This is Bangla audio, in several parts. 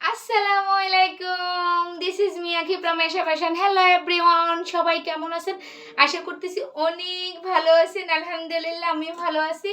আসসালামু আলাইকুম দিস ইজ মিয়াখি প্রমেশা ফ্যাশন হ্যালো এভরিওয়ান সবাই কেমন আছেন? আশা করতেছি অনেক ভালো আছেন। আলহামদুলিল্লাহ আমি ভালো আছি।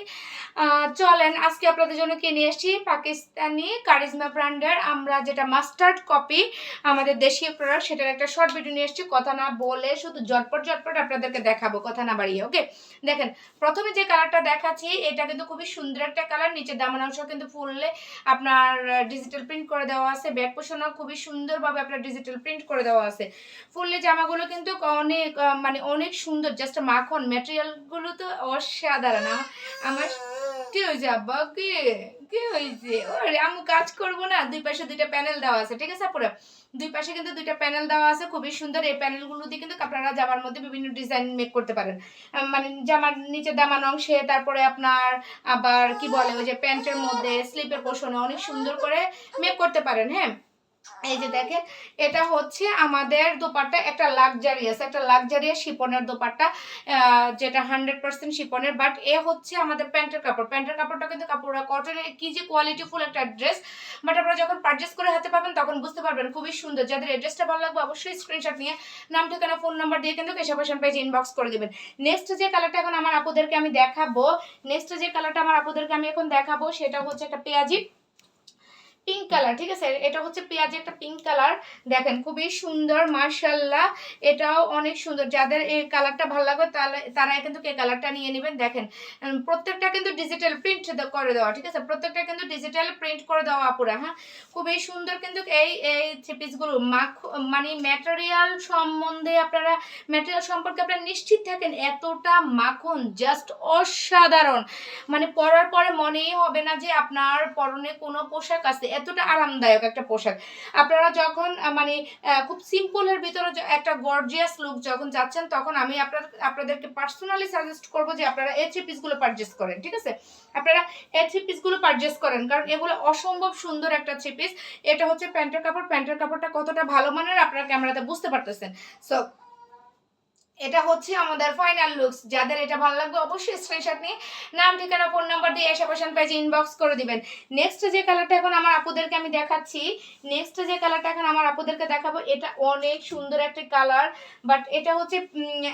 চলেন, আজকে আপনাদের জন্য কিনে এসেছি? পাকিস্তানি কারিজমা ব্র্যান্ডের, আমরা যেটা মাস্টার্ড কপি আমাদের দেশীয় প্রোডাক্ট সেটার একটা শর্ট ভিডিও নিয়ে এসেছি। কথা না বলে শুধু জটপট জটপট আপনাদেরকে দেখাবো, কথা না বাড়িয়ে ওকে দেখেন, প্রথমে যে কালারটা দেখাচ্ছি, এটা কিন্তু খুবই সুন্দর একটা কালার নিচে দামান অংশ কিন্তু ফুললে আপনার ডিজিটাল প্রিন্ট করে দেওয়া আছে ব্যাক পোষণও খুবই সুন্দরভাবে আপনার ডিজিটাল প্রিন্ট করে দেওয়া আছে। ফুললে জামাগুলো কিন্তু অনেক মানে অনেক সুন্দর জাস্ট মাখন ম্যাটেরিয়ালগুলো তো অসাধারণ। আম- আমার কি হয়েছে, আব্বা? কি? কি হয়েছে? ওরে, আমি কাজ করব না। দুই পাশে দুইটা প্যানেল দেওয়া আছে, ঠিক আছে আপুরা? দুই পাশে কিন্তু দুইটা প্যানেল দেওয়া আছে, খুবই সুন্দর। এই প্যানেলগুলো দিয়ে কিন্তু আপনারা জামার মধ্যে বিভিন্ন ডিজাইন মেক করতে পারেন। মানে জামার নিচে দামান অংশে, তারপরে আপনার আবার কি বলে, ওই যে প্যান্টের মধ্যে, স্লিপের পোষণে অনেক সুন্দর করে মেক করতে পারেন হ্যাঁ? এই যে দেখেন, এটা হচ্ছে আমাদের দোপাট্টা, একটা লাক্সারিয়াস একটা লাক্সারিয়াস শিপনের দোপাট্টা যেটা হান্ড্রেড পার্সেন্ট শিপনের বাট এ হচ্ছে আমাদের প্যান্টের কাপড়। প্যান্টের কাপড়টা কিন্তু কাপড় কটনের কি যে কোয়ালিটিফুল একটা ড্রেস বাট আপনারা যখন পারচেস করে হাতে পাবেন, তখন বুঝতে পারবেন খুবই সুন্দর। যাদের এই ড্রেসটা ভালো লাগবে, অবশ্যই স্ক্রিনশট নিয়ে নাম, ঠিকানা ফোন নাম্বার দিয়ে কিন্তু কেশা ফ্যাশন পেজ ইনবক্স করে দেবেন। নেক্সট যে কালারটা এখন আমার আপুদেরকে আমি দেখাবো নেক্সট যে কালারটা আমার আপুদেরকে আমি এখন দেখাবো, সেটা হচ্ছে একটা পেঁয়াজি। পিঙ্ক কালার ঠিক আছে? এটা হচ্ছে পেঁয়াজি একটা পিঙ্ক কালার দেখেন, খুবই সুন্দর মার্শাল্লাহ এটাও অনেক সুন্দর। যাদের এই কালারটা ভালো লাগবে, তাহলে তারা কিন্তু এই কালারটা নিয়ে নেবেন। দেখেন প্রত্যেকটা কিন্তু ডিজিটাল প্রিন্ট করে দেওয়া, ঠিক আছে? প্রত্যেকটা কিন্তু ডিজিটাল প্রিন্ট করে দেওয়া আপুরা হ্যাঁ? খুবই সুন্দর কিন্তু এই এই থ্রি পিসগুলো মানে ম্যাটেরিয়াল সম্বন্ধে আপনারা ম্যাটেরিয়াল সম্পর্কে আপনারা নিশ্চিত থাকেন, এতটা মাখন জাস্ট অসাধারণ। মানে পরার পরে মনেই হবে না যে আপনার পরনে কোনো পোশাক আছে। এতটা আরামদায়ক একটা পোশাক। আপনারা যখন মানে খুব সিম্পলের ভিতরে একটা গর্জিয়াস লুক যখন যাচ্ছেন, তখন আমি আপনার, আপনাদেরকে পার্সোনালি সাজেস্ট করব যে আপনারা এই পিসগুলো পারচেস করেন, ঠিক আছে? আপনারা এই পিসগুলো পারচেস করেন, কারণ এগুলো অসম্ভব সুন্দর একটা থ্রি পিস এটা হচ্ছে প্যান্টের কাপড়, প্যান্টের কাপড়টা কতটা ভালো মানের আপনারা ক্যামেরাতে বুঝতে পারতেছেন। সো এটা হচ্ছে আমাদের ফাইনাল লুকস যাদের এটা ভালো লাগবে অবশ্যই স্ক্রিনশট নিয়ে নাম, ঠিকানা ফোন নাম্বার দিয়ে এসে পাশান পেজে ইনবক্স করে দিবেন। নেক্সট যে কালারটা এখন আমার আপুদেরকে আমি দেখাচ্ছি নেক্সট যে কালারটা এখন আমার আপুদেরকে দেখাবো, এটা অনেক সুন্দর একটা কালার বাট এটা হচ্ছে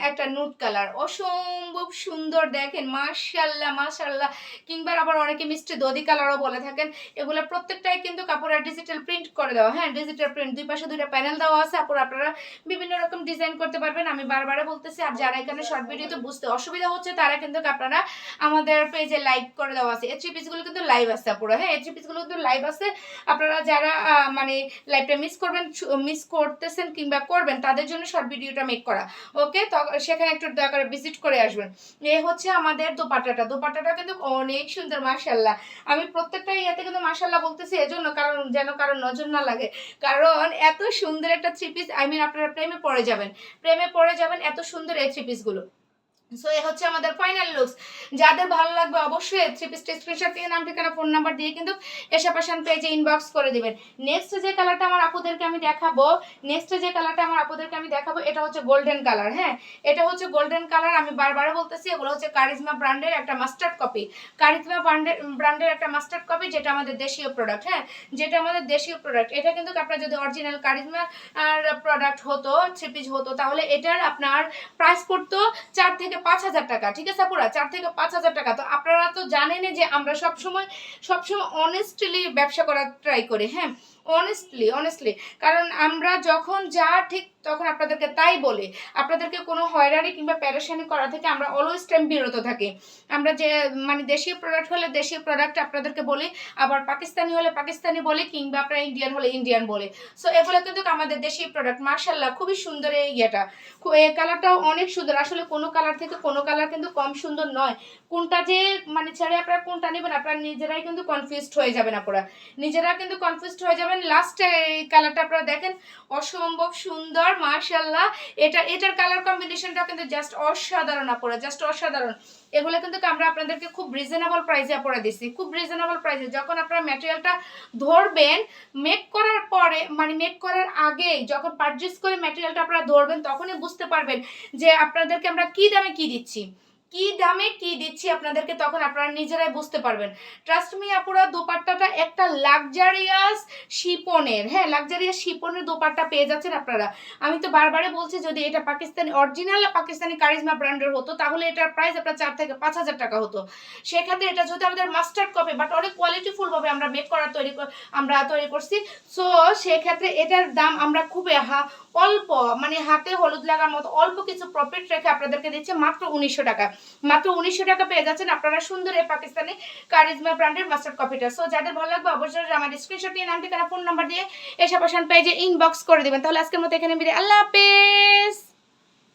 একটা নুট কালার অসম্ভব সুন্দর দেখেন মার্শাল্লাহ মাশাল্লাহ কিংবা আবার অনেকে মিষ্টি দদি কালারও বলে থাকেন, এগুলো প্রত্যেকটাই কিন্তু কাপড়ের ডিজিটাল প্রিন্ট করে দেওয়া। হ্যাঁ ডিজিটাল প্রিন্ট দুই পাশে দুইটা প্যানেল দেওয়া আছে আপনারা বিভিন্ন রকম ডিজাইন করতে পারবেন। আমি বারবার বলতেছি, আর যারা এখানে শর্ট ভিডিওতে বুঝতে অসুবিধা হচ্ছে, তারা কিন্তু আপনারা আমাদের পেজে লাইক করে দেওয়া আছে। এই পিসগুলো কিন্তু লাইভ আছে পুরো হ্যাঁ এই পিসগুলো কিন্তু লাইভ আছে। আপনারা যারা মানে লাইভটা মিস করবেন মিস করতেছেন কিংবা করবেন, তাদের জন্য শর্ট ভিডিওটা মেক করা। ওকে তো সেখানে একটু দয়া করে ভিজিট করে আসবেন। এ হচ্ছে আমাদের দোপাট্টাটা। দোপাট্টাটা কিন্তু অনেক সুন্দর মাশাল্লাহ আমি প্রত্যেকটা ইয়েতে কিন্তু মাশাল্লাহ বলতেছি, এজন্য কারণ, যেন কারণ নজর না লাগে। কারণ এত সুন্দর একটা থ্রি পিস আই মিন আপনারা প্রেমে পড়ে যাবেন। প্রেমে পড়ে যাবেন, এত সুন্দর এই থ্রি পিসগুলো সো এ হচ্ছে আমাদের ফাইনাল লুকস যাদের ভালো লাগবে অবশ্যই থ্রি পিস স্ক্রিনশট দিয়ে নাম, ঠিকানা ফোন নাম্বার দিয়ে কিন্তু এসা পাশান পেজে ইনবক্স করে দিবেন। নেক্সট যে কালারটা আমার আপুদেরকে আমি দেখাবো নেক্সট যে কালারটা আমার আপুদেরকে আমি দেখাবো, এটা হচ্ছে গোল্ডেন কালার হ্যাঁ? এটা হচ্ছে গোল্ডেন কালার আমি বারবার বলতেছি, এগুলো হচ্ছে কারিজমা ব্র্যান্ডের একটা মাস্টার্ড কপি কারিজমা ব্র্যান্ডের ব্র্যান্ডের একটা মাস্টার্ড কপি যেটা আমাদের দেশীয় প্রোডাক্ট হ্যাঁ? যেটা আমাদের দেশীয় প্রোডাক্ট এটা কিন্তু আপনার যদি অরিজিনাল কারিজমা প্রোডাক্ট হতো থ্রি পিস হতো, তাহলে এটার আপনার প্রাইস পড়তো চার থেকে পাঁচ হাজার টাকা, ঠিক আছে পুরা চার থেকে পাঁচ হাজার টাকা। তো আপনারা তো জানেনই যে আমরা সবসময় সবসময় অনেস্টলি ব্যবসা করার ট্রাই করি হ্যাঁ? অনেস্টলি অনেস্টলি কারণ আমরা যখন যা ঠিক তখন আপনাদেরকে তাই বলে। আপনাদেরকে কোনো হয়রানি কিংবা প্যারেশানি করা থেকে আমরা অলওয়েজ টাইম বিরত থাকি। আমরা যে মানে দেশীয় প্রোডাক্ট হলে দেশীয় প্রোডাক্ট আপনাদেরকে বলি, আবার পাকিস্তানি হলে পাকিস্তানি বলি, কিংবা আপনারা ইন্ডিয়ান হলে ইন্ডিয়ান বলে। সো এগুলো কিন্তু আমাদের দেশীয় প্রোডাক্ট মার্শাল্লাহ খুবই সুন্দর এই ইয়েটা। এই কালারটাও অনেক সুন্দর। আসলে কোনো কালার থেকে কোনো কালার কিন্তু কম সুন্দর নয়। কোনটা যে মানে ছেড়ে আপনারা কোনটা নেবেন, আপনারা নিজেরাই কিন্তু কনফিউজড হয়ে যাবেন আপনারা। নিজেরা কিন্তু কনফিউজড হয়ে যাবেন লাস্টে এই কালারটা আপনারা দেখেন, অসম্ভব সুন্দর মার্শাল্লাহ এটা, এটার কালার কম্বিনেশনটা কিন্তু জাস্ট অসাধারণ আপনারা জাস্ট অসাধারণ। এগুলো কিন্তু আমরা আপনাদেরকে খুব রিজনেবল প্রাইসে আপনারা দিচ্ছি। খুব রিজনেবল প্রাইসে যখন আপনারা ম্যাটেরিয়ালটা ধরবেন মেক করার পরে মানে মেক করার আগে যখন পারচেস করে ম্যাটেরিয়ালটা আপনারা ধরবেন, তখনই বুঝতে পারবেন যে আপনাদেরকে আমরা কি দামে কি দিচ্ছি। কি দামে কি দিচ্ছি আপনাদেরকে তখন আপনারা নিজেরাই বুঝতে পারবেন। ট্রাস্ট মি আপুরা, দোপাট্টাটা একটা লাক্সারিয়াস শিপনের হ্যাঁ লাক্সারিয়াস শিপনের দোপাট্টা পেয়ে যাচ্ছেন আপনারা। আমি তো বারবারে বলছি, যদি এটা পাকিস্তানি অরিজিনাল পাকিস্তানি কারিজমা ব্র্যান্ডের হতো, তাহলে এটার প্রাইস আপনার চার থেকে পাঁচ হাজার টাকা হতো। সেক্ষেত্রে এটা যদি আমাদের মাস্টার্ড কপি বাট অনেক কোয়ালিটিফুল ভাবে আমরা মেক করা তৈরি আমরা তৈরি করছি। সো সেক্ষেত্রে এটার দাম আমরা খুবই হা, অল্প মানে হাতে হলুদ লাগার মতো অল্প কিছু প্রফিট রেখে আপনাদেরকে দিচ্ছে মাত্র উনিশশো টাকা। মাত্র উনিশশো টাকা পেয়ে যাচ্ছেন আপনারা সুন্দর এই পাকিস্তানি কারিজমা ব্র্যান্ডের মাস্টার কপিটা। সো যাদের ভালো লাগবে অবশ্যই আমার স্ক্রিনশট নিয়ে নাম, ঠিকানা ফোন নাম্বার দিয়ে এসে পাশান পেজে ইনবক্স করে দেবেন। তাহলে আজকের মতো এখানে বিদায়। আল্লাহ হাফেজ!